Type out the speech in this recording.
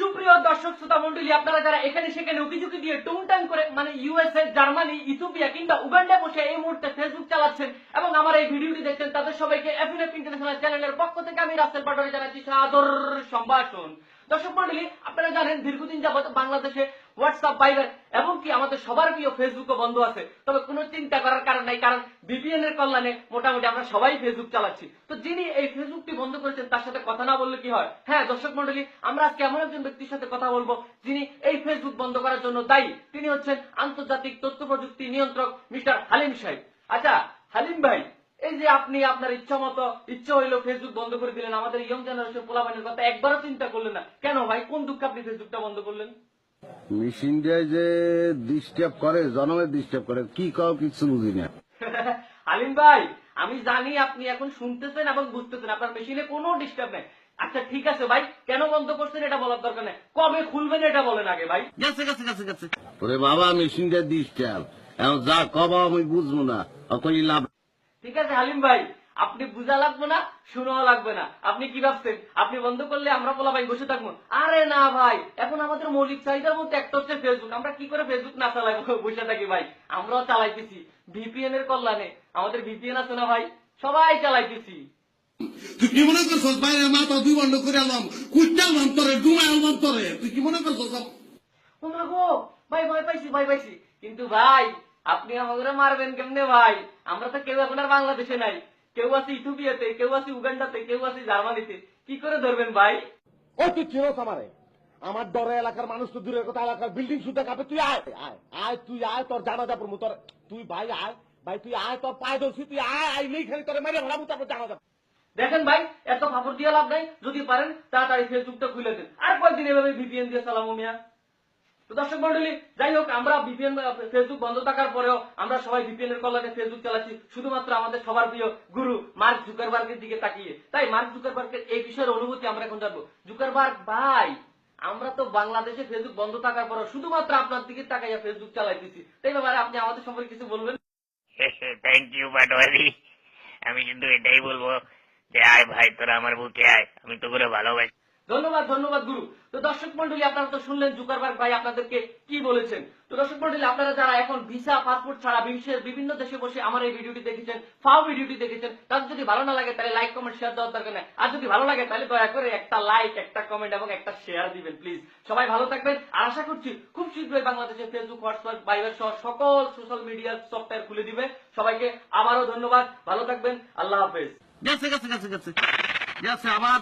সুপ্রিয় দর্শক, শ্রোতা মন্ডলী, আপনারা যারা এখানে সেখানে উকিঝুঁকি দিয়ে টুংটাং করে মানে ইউএসএ জার্মানি ইথোপিয়া কিংবা উগান্ডায় বসে এই মুহূর্তে ফেসবুক চালাচ্ছেন এবং আমার এই ভিডিওটি দেখছেন তাদের সবাইকে এফএনএফ ইন্টারন্যাশনাল চ্যানেলের পক্ষ থেকে আমি রাস্তার পাটোয়ারি জানাচ্ছি সাদর সম্ভাষণ। দর্শক মন্ডলী, আপনারা জানেন দীর্ঘদিন যাবত বাংলাদেশে হোয়াটসঅ্যাপ ভাইবার এবং কি আমাদের সবার প্রিয় ফেসবুকও বন্ধ আছে। তবে কোনো চিন্তা করার কারণ নাই, কারণ বিপিএন এর কল্যাণে মোটামুটি আমরা সবাই ফেসবুক চালাচ্ছি। তো যিনি এই ফেসবুকটি বন্ধ করেছেন, তার সাথে কথা না বললে কি হয়? হ্যাঁ দর্শক মন্ডলী, আমরা আজকে এমন একজন ব্যক্তির সাথে কথা বলব, যিনি এই ফেসবুক বন্ধ করার জন্য দায়ী। তিনি হচ্ছেন আন্তর্জাতিক তথ্য প্রযুক্তি নিয়ন্ত্রক মিস্টার হালিম সাহেব। আচ্ছা হালিম ভাই যে আপনি আপনার ইচ্ছা মতো ইচ্ছা হইল ফেসবুক বন্ধ করে দিলেন আমাদের ইয়ং জেনারেশন পোলাপানের কথা একবারও চিন্তা করলেন না। কেন ভাই কোন দুঃখে আপনি ফেসবুকটা বন্ধ করলেন? মেশিন দিয়ে যে ডিস্টার্ব করে জনমের ডিস্টার্ব করে কি কাও কিছু বুঝি না। আলিম ভাই আমি জানি আপনি এখন শুনতেছেন এবং বুঝতেছেন আপনার মেশিনে কোনো ডিস্টার্ব নেই। আচ্ছা ঠিক আছে ভাই কেন বন্ধ করছেন এটা বলার দরকার নেই। কবে খুলবেন এটা বলেন আগে ভাই। গেছে গেছে গেছে গেছে। ওরে বাবা মেশিন দিয়ে ডিস্টার্ব এখন যা কবা আমি বুঝব না। অকই লাভ ঠিক আছে হালিম ভাই আপনি বুঝা লাগবে না শুনাও লাগবে না। আপনি কি ভাবছেন? আপনি বন্ধ করলে আমরা পোলা ভাই বসে থাকব? আরে না ভাই এখন আমাদের মৌলিক চাহিদার মধ্যে একটা হচ্ছে ফেসবুক আমরা কি করে ফেসবুক না চালাই? বসে থাকি ভাই আমরাও চালাইতেছি। ভিপিএন এর কল্যাণে। আমাদের ভিপিএন আছে না ভাই? সবাই চালাইতেছি। তুই কি মনে করছস বাইরে মাথা দুই বন্ধ করে এলাম কুইটাল অন্তরে ডুমাইল অন্তরে তুই কি মনে করছস? ভাই ভয় পাইছি ভয় পাইছি। কিন্তু ভাই আপনি আমাদের মারবেন কেমনে ভাই? আমরা তো কেউ আপনার বাংলাদেশে নাই। কেউ আছে ইথিওপিয়াতে কেউ আছে উগান্ডাতে কেউ আছে জার্মানিতে। কি করে ধরবেন ভাই? ও তুই চিনোস আমারে। আমার ডরে এলাকার মানুষ তো দূরের কথা এলাকার বিল্ডিং শুতে কাঁপে তুই আয়। আয় আয় তুই আয় তোর জানা যাব তোর তুই ভাই আয় ভাই তুই আয় তোর পায়ে ধরছি তুই আয় আইলেই খালি তোর মেরে ভাড়াবো তারপর জানা যাব দেখেন ভাই এত ফাপড় দিয়ে লাভ নাই। যদি পারেন তাড়াতাড়ি ফেসবুকটা খুলে দেন। আর কয়েকদিন এভাবে ভিপিএন দিয়ে চালামো মিয়া? তো দর্শক মন্ডলী যাই হোক আমরা ভিপিএন ফেসবুক বন্ধ থাকার পরেও আমরা সবাই ভিপিএন এর কল্যাণে ফেসবুক চালাচ্ছি। শুধুমাত্র আমাদের সবার প্রিয় গুরু মার্ক জুকারবার্গের দিকে তাকিয়ে। তাই মার্ক জুকারবার্গের এই বিষয়ের অনুভূতি আমরা এখন জানব। জুকারবার্গ ভাই আমরা তো বাংলাদেশে ফেসবুক বন্ধ থাকার পরেও শুধুমাত্র আপনার দিকে তাকাইয়া ফেসবুক চালাইতেছি। তাই ব্যাপারে আপনি আমাদের সম্পর্কে কিছু বলবেন? থ্যাংক ইউ পাটোয়ারি আমি কিন্তু এটাই বলব যে আয় ভাই তোরা আমার বুকে আয়। আমি তো করে ভালোবাসি। ধন্যবাদ ধন্যবাদ গুরু। দর্শক মন্ডলী, আপনারা তো শুনলেন জুকারবার্গ ভাই আপনাদেরকে কি বলেছেন? তো দর্শক মন্ডলী, আপনারা যারা এখন ভিসা, পাসপোর্ট ছাড়া বিশ্বের বিভিন্ন দেশে বসে আমার এই ভিডিওটি দেখেছেন, ফাও ভিডিওটি দেখেছেন, তাদের যদি ভালো না লাগে তাহলে লাইক কমেন্ট শেয়ার দেওয়ার দরকার নেই। আর যদি ভালো লাগে তাহলে দয়া করে একটা লাইক একটা কমেন্ট এবং একটা শেয়ার দিবেন প্লিজ সবাই ভালো থাকবেন। আর আশা করছি খুব শীঘ্রই বাংলাদেশে ফেসবুক হোয়াটসঅ্যাপ বাইবার সহ সকল সোশ্যাল মিডিয়া সফটওয়্যার খুলে দিবে। সবাইকে আবারও ধন্যবাদ। ভালো থাকবেন। আল্লাহ হাফেজ। গেছে গেছে গেছে গেছে। গেছে, আবার।